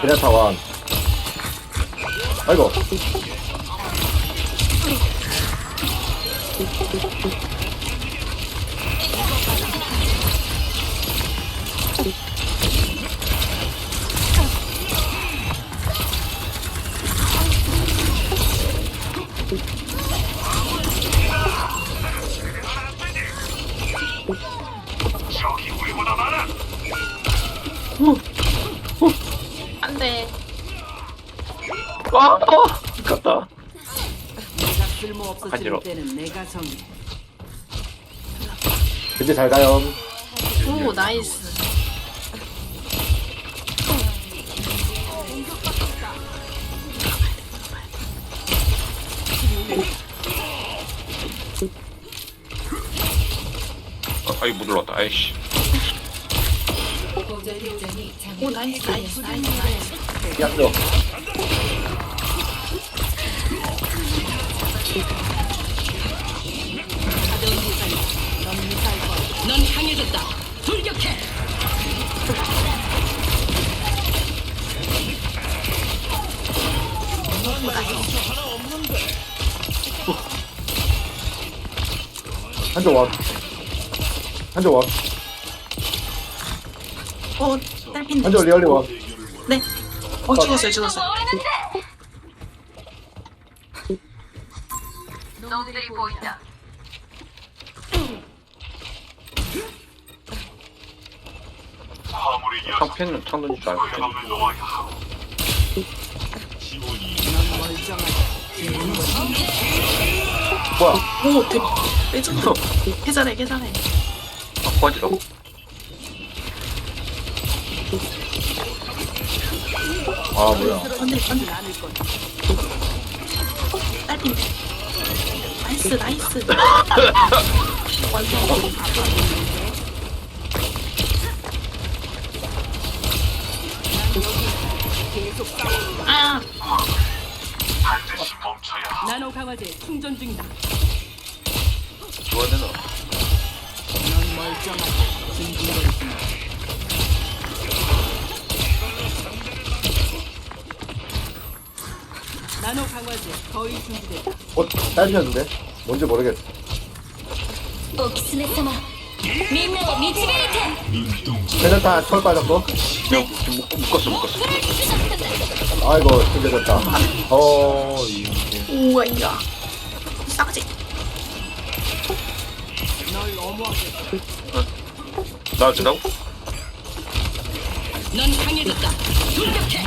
그냥 타완. 아이고. 안돼. 와, 어, 갔다. 내가 쓸모 없어지는 간지러워. 때는 내가 정해. 근데 잘 가요. 오 나이스. 아, 아이 못 올라왔다. 아이씨. 약죠. 넌 강해졌다. 한조 원. 한조 원. 오 딸핀. 한조 리얼리 원. 네. 어 죽었어요 죽었어요. 상패는 창 던질 줄 알았지. 넌 멀쩡하다. 뭐야? 오 대. 레전드. 개잘해 개잘해. 아, 꼬아지라고. 아 뭐야? 나이스 나이스. 아 나노 강화제 충전 중이다. 되나? 넌 멀쩡하다. 진진거 리지 마. 나노 강화제 거의 준비됐다. 어 딸렸는데? 뭔지 모르겠어. お狐様みんなを導いて 세전타 철 빠졌고. 야, 지금 묶- 묶었어, 묶었어. 아이고 힘들었다. 어 이게. 우와 이야. 싸가지. 널 어머하게. 나 준다고? 넌 강해졌다. 돌격해.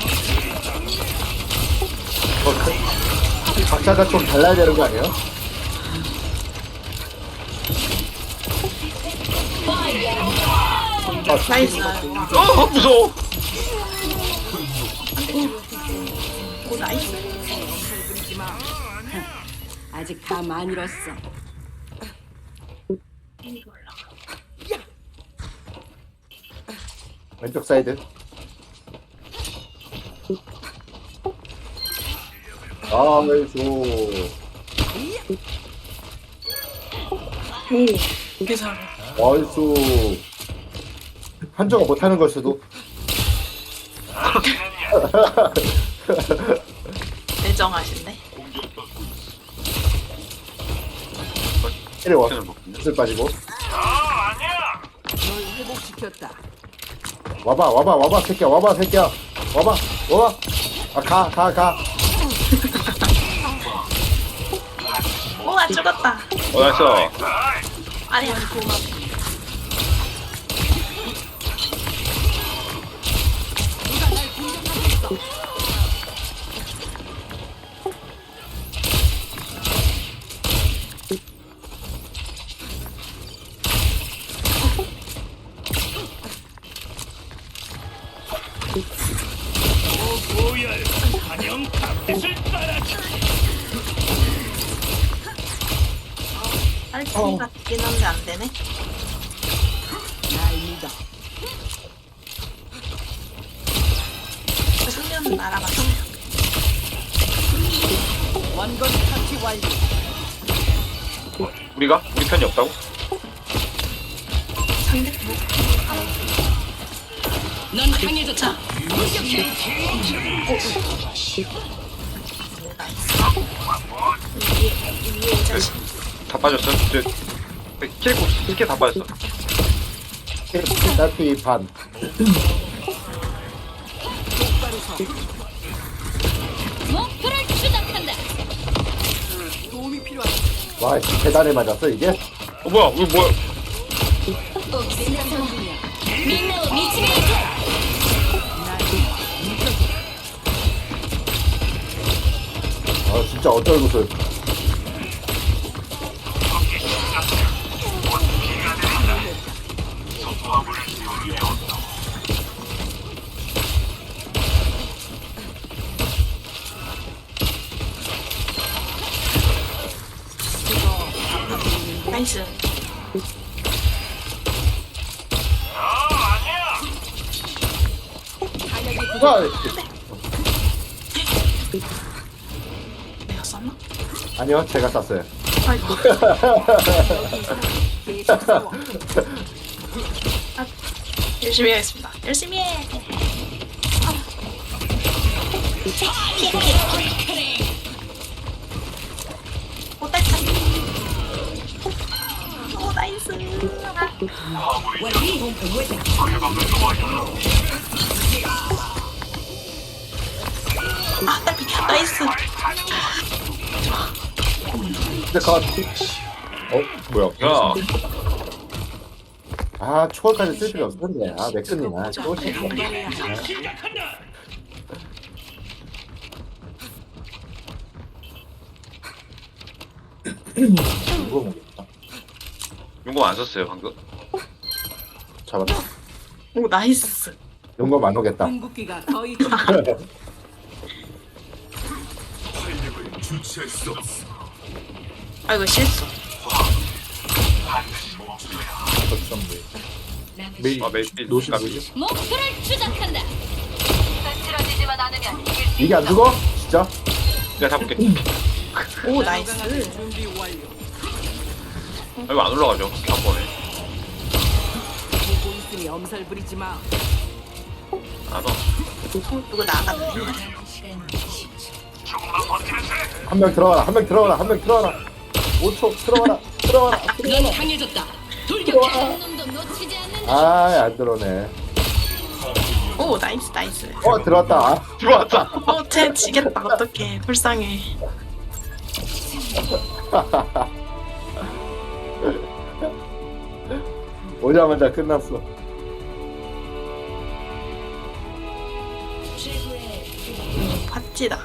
어, 그, 박자가 좀 달라야 되는 거 아니에요? 나이스. 어, 무서워. 오 나이스. 아직 다 많이 잃었어. 왼쪽 사이드. 아, 왼쪽. 오 개잘해. 나이스. 한조가 못하는 걸 수도. 내정하신데. 때려와. 캔을 먹겠네. 술 빠지고. 널 회복시켰다. 와봐, 와봐, 와봐, 새끼야, 와봐, 새끼야. 와봐, 와봐. 아, 가, 가, 가. 오안 죽었다. 어, 나이스. 아니야. 딸 기가 있긴 한데 안 되네. 날 믿어. 조금 날아갔어요. 원건 터치 완료. 우리가? 우리 편이 없다고? 상대 뭐? 넌 강해졌다. 위에 위에 이 자식. 다 빠졌어. 저, 킬코 스킬 다 빠졌어. 나도 이 반. 와, 씨, 계단에 맞았어, 이게? 어 뭐야? 이거 뭐야? 아, 진짜 어쩔 것을. 나이스. 아, 내가 썼나? 아니요, 제가 쐈어요. 아이고. 열심히 하겠습니다. 열심히 해. 아. 아, 딸 비켜. 나이스. 근데 가. 어, 뭐야? 야, 아, 초월까지 쓸 필요 없었는데. 아, 맥끝이나. 초월. 이거 먹겠다. 용검 안 썼어요 방금. 잡았다. 오, 나이스. 용검 안 오겠다. 궁극기가 거의 좀 아이고, 실수. 메이, 아 메이필 노시. 뭐지? 목표를 추적한다. 흐트러지지만 않으면 이게 안 죽어? 진짜? 내가 잡을게. 오, 나이스. 준비 완료. 아, 이거 안 올라가죠? 한 번에. 있으니 엄살 부리지 마. 어, 누구 나갔네. 한 명 들어가라, 한 명 들어가라, 한 명 들어가라. 5초 들어가라, 들어가라, 넌 들어가라. 강해졌다. 한 놈도 놓치지 않는다. 아, 안 들어오네. 오, 나이스, 나이스. 어, 들어왔다. 아, 들어왔다. 어, 쟤 지겠다. 어떡해. 불쌍해. 오자마자 끝났어. 팥찌다.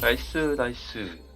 나이스 나이스.